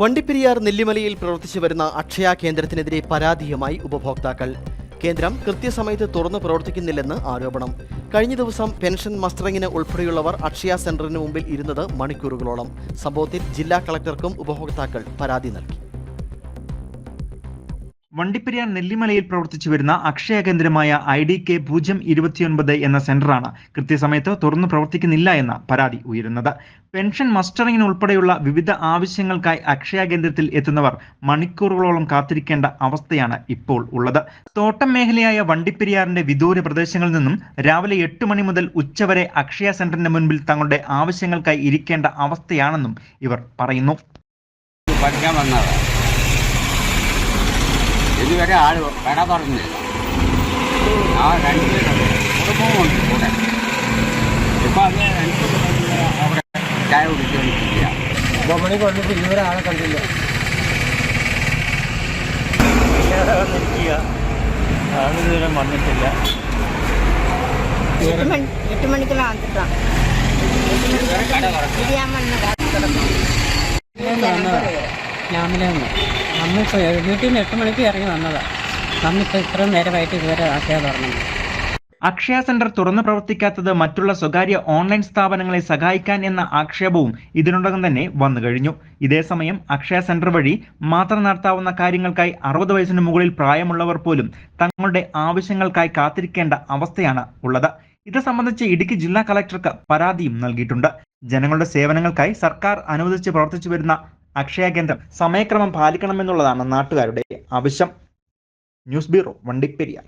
വണ്ടിപ്പെരിയാർ നെല്ലിമലയിൽ പ്രവർത്തിച്ചു വരുന്ന അക്ഷയ കേന്ദ്രത്തിനെതിരെ പരാതിയുമായി ഉപഭോക്താക്കൾ. കേന്ദ്രം കൃത്യസമയത്ത് തുറന്നു പ്രവർത്തിക്കുന്നില്ലെന്ന് ആരോപണം. കഴിഞ്ഞ ദിവസം പെൻഷൻ മസ്റ്ററിങ്ങിന് ഉൾപ്പെടെയുള്ളവർ അക്ഷയ സെന്ററിന് മുമ്പിൽ ഇരുന്നത് മണിക്കൂറുകളോളം. സംഭവത്തിൽ ജില്ലാ കളക്ടർക്കും ഉപഭോക്താക്കൾ പരാതി നൽകി. വണ്ടിപ്പെരിയാർ നെല്ലിമലയിൽ പ്രവർത്തിച്ചു വരുന്ന അക്ഷയ കേന്ദ്രമായ ഐ ഡി കെ പൂജ്യം ഇരുപത്തിയൊൻപത് എന്ന സെന്ററാണ് കൃത്യസമയത്ത് തുറന്നു പ്രവർത്തിക്കുന്നില്ല എന്ന പരാതി ഉയരുന്നത്. പെൻഷൻ മസ്റ്ററിംഗിന് ഉൾപ്പെടെയുള്ള വിവിധ ആവശ്യങ്ങൾക്കായി അക്ഷയ കേന്ദ്രത്തിൽ എത്തുന്നവർ മണിക്കൂറുകളോളം കാത്തിരിക്കേണ്ട അവസ്ഥയാണ് ഇപ്പോൾ ഉള്ളത്. തോട്ടം മേഖലയായ വണ്ടിപ്പെരിയാറിന്റെ വിദൂര പ്രദേശങ്ങളിൽ നിന്നും രാവിലെ എട്ട് മണി മുതൽ ഉച്ചവരെ അക്ഷയ സെന്ററിന്റെ മുൻപിൽ തങ്ങളുടെ ആവശ്യങ്ങൾക്കായി ഇരിക്കേണ്ട അവസ്ഥയാണെന്നും ഇവർ പറയുന്നു. പഠിക്കാൻ വന്നതാണ് ഇതുവരെ ആൾ കട തുറന്നില്ല. ആ രണ്ട് കുടുംബവും ഉണ്ട് കൂടെ. ഇപ്പൊ അത് അവിടെ ചായ കുടിച്ചുകൊണ്ടിരിക്കുക ഇതുവരെ ആളെ കണ്ടില്ല. ആളിതുവരെ വന്നിട്ടില്ല. എട്ട് മണിക്കെല്ലാം ഞാൻ നമ്മളിപ്പോൾ വീട്ടിൽ നിന്ന് എട്ട് മണിക്ക് ഇറങ്ങി വന്നതാണ് നമ്മളിപ്പോൾ ഇത്രയും നേരമായിട്ട് ഇതുവരെ അക്ഷയ തുറന്നത് അക്ഷയ സെന്റർ തുറന്നു പ്രവർത്തിക്കാത്തത് മറ്റുള്ള സ്വകാര്യ ഓൺലൈൻ സ്ഥാപനങ്ങളെ സഹായിക്കാൻ എന്ന ആക്ഷേപവും ഇതിനോടകം തന്നെ വന്നു കഴിഞ്ഞു. ഇതേസമയം അക്ഷയ സെന്റർ വഴി മാത്രം നടത്താവുന്ന കാര്യങ്ങൾക്കായി അറുപത് വയസ്സിന് മുകളിൽ പ്രായമുള്ളവർ പോലും തങ്ങളുടെ ആവശ്യങ്ങൾക്കായി കാത്തിരിക്കേണ്ട അവസ്ഥയാണ് ഉള്ളത്. ഇത് സംബന്ധിച്ച് ഇടുക്കി ജില്ലാ കളക്ടർക്ക് പരാതിയും നൽകിയിട്ടുണ്ട്. ജനങ്ങളുടെ സേവനങ്ങൾക്കായി സർക്കാർ അനുവദിച്ച് പ്രവർത്തിച്ചു വരുന്ന അക്ഷയ കേന്ദ്രം സമയക്രമം പാലിക്കണമെന്നുള്ളതാണ് നാട്ടുകാരുടെ ആവശ്യം. News bureau Vandiperiyar.